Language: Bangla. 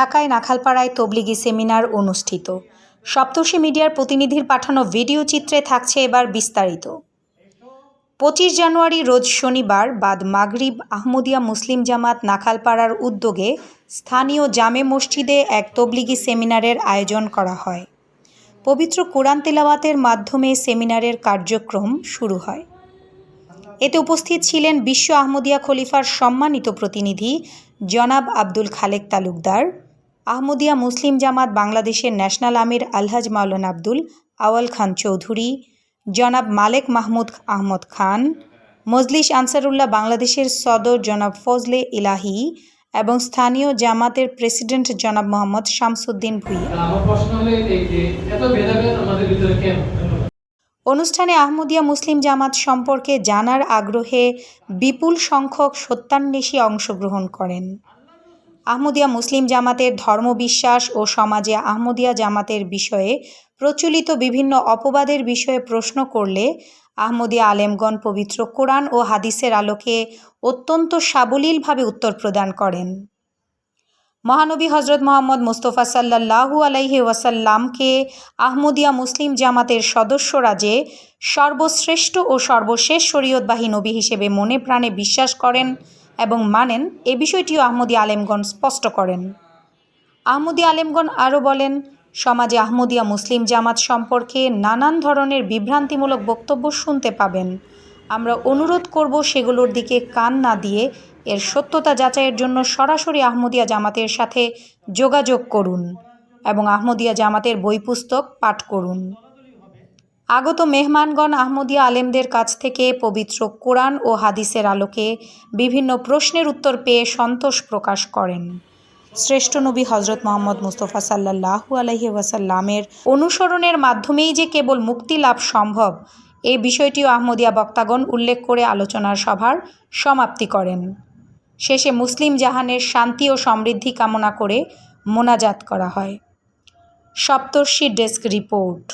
ঢাকায় নাখালপাড়ায় তবলিগি সেমিনার অনুষ্ঠিত। সপ্তর্ষি মিডিয়ার প্রতিনিধির পাঠানো ভিডিও চিত্রে থাকছে এবার বিস্তারিত। পঁচিশ জানুয়ারি রোজ শনিবার বাদ মাগরিব আহমদিয়া মুসলিম জামাত নাখালপাড়ার উদ্যোগে স্থানীয় জামে মসজিদে এক তবলিগি সেমিনারের আয়োজন করা হয়। পবিত্র কোরআন তেলাওয়াতের মাধ্যমে সেমিনারের কার্যক্রম শুরু হয়। এতে উপস্থিত ছিলেন বিশ্ব আহমদিয়া খলিফার সম্মানিত প্রতিনিধি জনাব আব্দুল খালেক তালুকদার আহমদিয়া মুসলিম জামাত বাংলাদেশের ন্যাশনাল আমির আলহাজ মাওলানা আব্দুল আওয়াল খান চৌধুরী, জনাব মালেক মাহমুদ আহমদ খান, মজলিস আনসারুল্লাহ বাংলাদেশের সদর জনাব ফজলে ইলাহি এবং স্থানীয় জামাতের প্রেসিডেন্ট জনাব মোহাম্মদ শামসুদ্দিন ভুইয়া। অনুষ্ঠানে আহমদিয়া মুসলিম জামাত সম্পর্কে জানার আগ্রহে বিপুল সংখ্যক সত্যান্বেষী অংশগ্রহণ করেন। আহমদিয়া মুসলিম জামাতের ধর্মবিশ্বাস ও সমাজে আহমদিয়া জামাতের বিষয়ে প্রচলিত বিভিন্ন অপবাদের বিষয়ে প্রশ্ন করলে আহমদিয়া আলেমগণ পবিত্র কোরআন ও হাদিসের আলোকে অত্যন্ত সাবলীলভাবে উত্তর প্রদান করেন। মহানবী হজরত মোহাম্মদ মুস্তফা সাল্লাল্লাহু আলাইহি ওয়াসাল্লামকে আহমদিয়া মুসলিম জামাতের সদস্যরা যে সর্বশ্রেষ্ঠ ও সর্বশেষ শরীয়তবাহী নবী হিসেবে মনে প্রাণে বিশ্বাস করেন এবং মানেন, এ বিষয়টিও আহমদী আলেমগণ স্পষ্ট করেন। আহমদী আলেমগণ আরও বলেন, সমাজে আহমদিয়া মুসলিম জামাত সম্পর্কে নানান ধরনের বিভ্রান্তিমূলক বক্তব্য শুনতে পাবেন। আমরা অনুরোধ করব সেগুলোর দিকে কান না দিয়ে এর সত্যতা যাচাইয়ের জন্য সরাসরি আহমদিয়া জামাতের সাথে যোগাযোগ করুন এবং আহমদিয়া জামাতের বই পুস্তক পাঠ করুন। আগত মেহমানগণ আহমদিয়া আলেমদের কাছ থেকে পবিত্র কোরআন ও হাদিসের আলোকে বিভিন্ন প্রশ্নের উত্তর পেয়ে সন্তোষ প্রকাশ করেন। শ্রেষ্ঠ নবী হজরত মোহাম্মদ মুস্তফা সাল্লাহু আলহি ওয়াসাল্লামের অনুসরণের মাধ্যমেই যে কেবল মুক্তি লাভ সম্ভব এই বিষয়টিও আহমদিয়া বক্তাগণ উল্লেখ করে আলোচনার সভার সমাপ্তি করেন। শেষে মুসলিম জাহানের শান্তি ও সমৃদ্ধি কামনা করে মোনাজাত করা হয়। Saptarshi desk report.